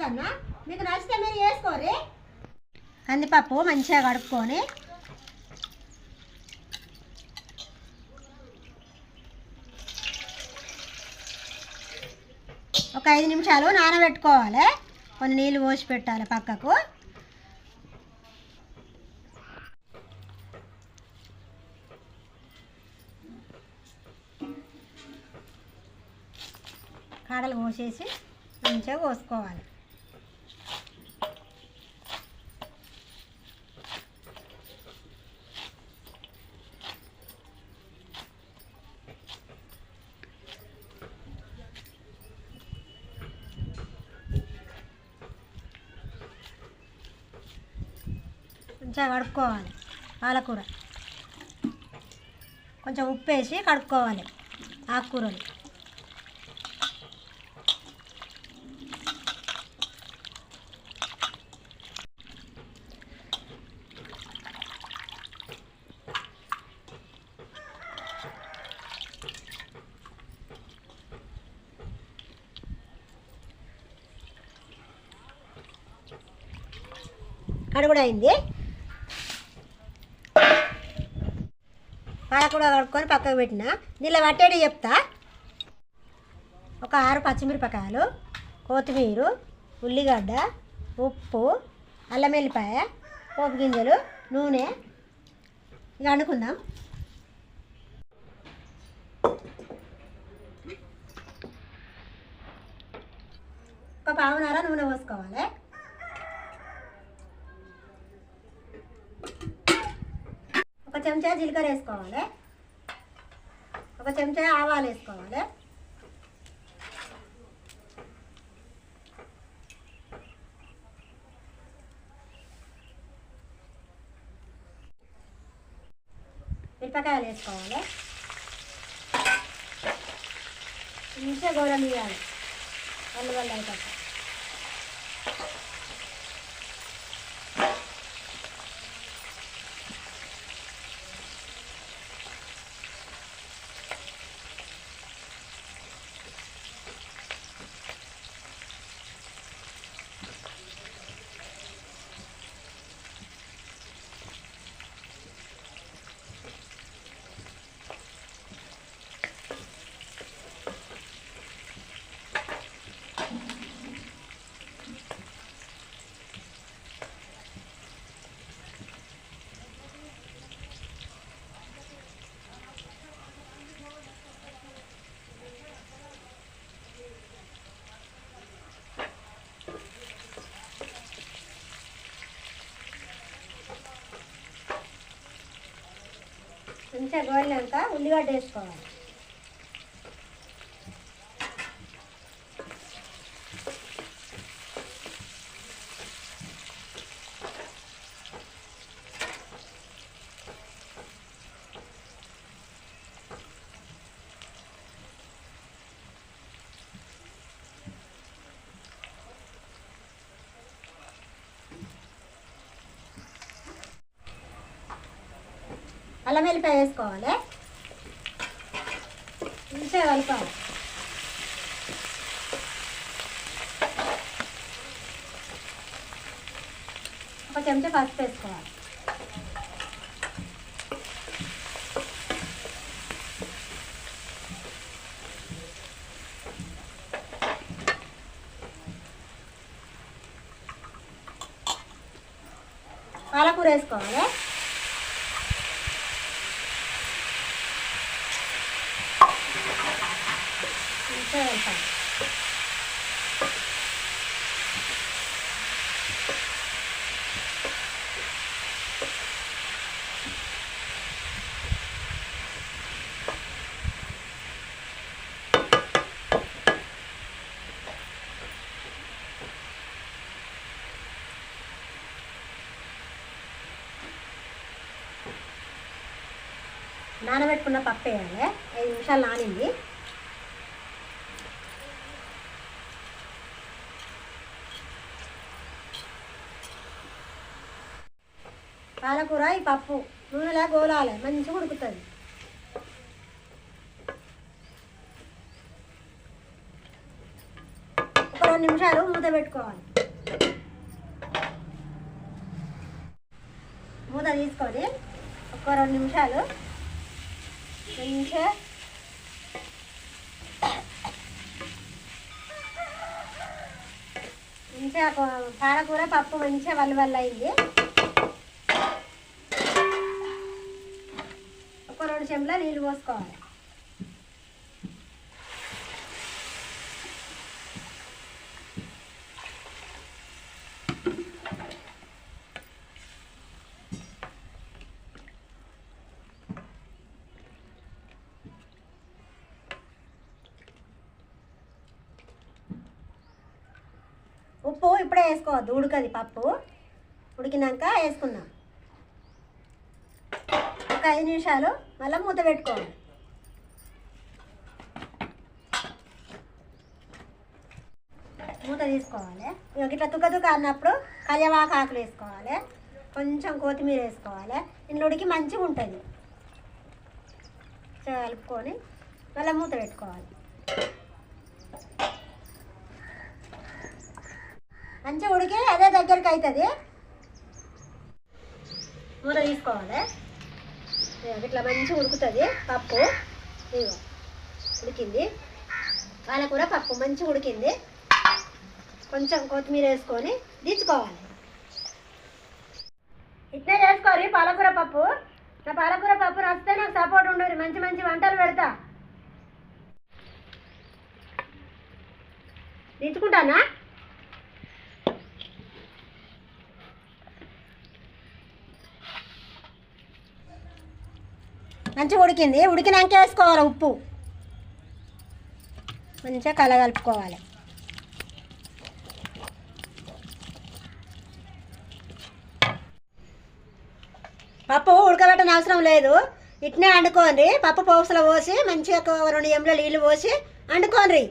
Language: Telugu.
కడుతున్నా మీకు నచ్చితే మీరు వేసుకోరి కందిపప్పు మంచిగా కడుక్కొని. ఒక ఐదు నిమిషాలు నానబెట్టుకోవాలి. కొన్ని నీళ్ళు పోసి పెట్టాలి పక్కకు. కాడలు పోసేసి మంచిగా కోసుకోవాలి. మంచిగా కడుక్కోవాలి పాలకూర కొంచెం ఉప్పు వేసి కడుక్కోవాలి ఆకుకూరలు. కడుగుడైంది. పాలకూర కడుక్కొని పక్కకు పెట్టిన. దీనిలో పట్టేటి చెప్తా. ఒక ఆరు పచ్చిమిరపకాయలు కొత్తిమీర ఉల్లిగడ్డ ఉప్పు అల్లం వెల్లిపాయ పోపు గింజలు నూనె. ఇక వండుకుందాం. ఒక పావునార నూనె పోసుకోవాలి. ఒక చెంచా జీలకర్ర వేసుకోవాలి. ఒక చెంచా ఆవాలు వేసుకోవాలి. మిరపకాయలు వేసుకోవాలి. మంచిగా గౌరవం ఇవ్వాలి వల్ల వల్ల అయిపోతాయి మంచిగా గోలినాక ఉల్లిగడ్డ వేసుకోవాలి. అల్లం వెల్లిపాయ వేసుకోవాలి. మంచిగా కలపాలి ఒక చెంచా పసుపు వేసుకోవాలి. పాలకూర వేసుకోవాలి. మంచిగా కలపాలి నానబెట్టుకున్న పప్పు వేయాలి. ఐదు నిమిషాలు నానింది. పాలకూర ఈ పప్పు. నూనెలా గోలాలి. మంచిగా ఉడుకుతుంది. ఒక రెండు నిమిషాలు మూత పెట్టుకోవాలి. మూత తీసుకొని ఒక రెండు నిమిషాలు మంచిగా మంచిగా పాలకూర పప్పు మంచిగా వల్ల వల్ల అయింది. ఒక రెండు చెంబుల నీళ్ళు పోసుకోవాలి. ఉప్పు ఇప్పుడే వేసుకోవద్దు ఉడకది పప్పు. ఉడికినాక వేసుకుందాం. ఒక ఐదు నిమిషాలు మళ్ళీ మూత పెట్టుకోవాలి. మూత తీసుకోవాలి. ఇక ఇట్లా తుక్క తుక్క అన్నప్పుడు కళ్యవాక ఆకులు వేసుకోవాలి. కొంచెం కొత్తిమీర వేసుకోవాలి. ఇంట్లో ఉడికి మంచిగా ఉంటుంది. కలుపుకొని మళ్ళీ మూత పెట్టుకోవాలి. మంచిగా ఉడికి అదే దగ్గరికి అవుతుంది. మూత తీసుకోవాలి. ఇట్లా మంచిగా ఉడుకుతుంది. పప్పు ఉడికింది. పాలకూర పప్పు మంచిగా ఉడికింది. కొంచెం కొత్తిమీర వేసుకొని దించుకోవాలి. ఇట్లా చేసుకోరు పాలకూర పప్పు. నా పాలకూర పప్పు నచ్చితే నాకు సపోర్ట్ ఉండరు మంచి మంచి వంటలు పెడతా. దించుకుంటానా? మంచిగా ఉడికింది. ఉడికినాక వేసుకోవాలి ఉప్పు. మంచిగా కలగలుపుకోవాలి పప్పు ఉడకబెట్టని అవసరం లేదు. ఇట్నే వండుకోండి పప్పు పోసలు పోసి మంచిగా రెండు ఎంలో నీళ్ళు పోసి వండుకోండి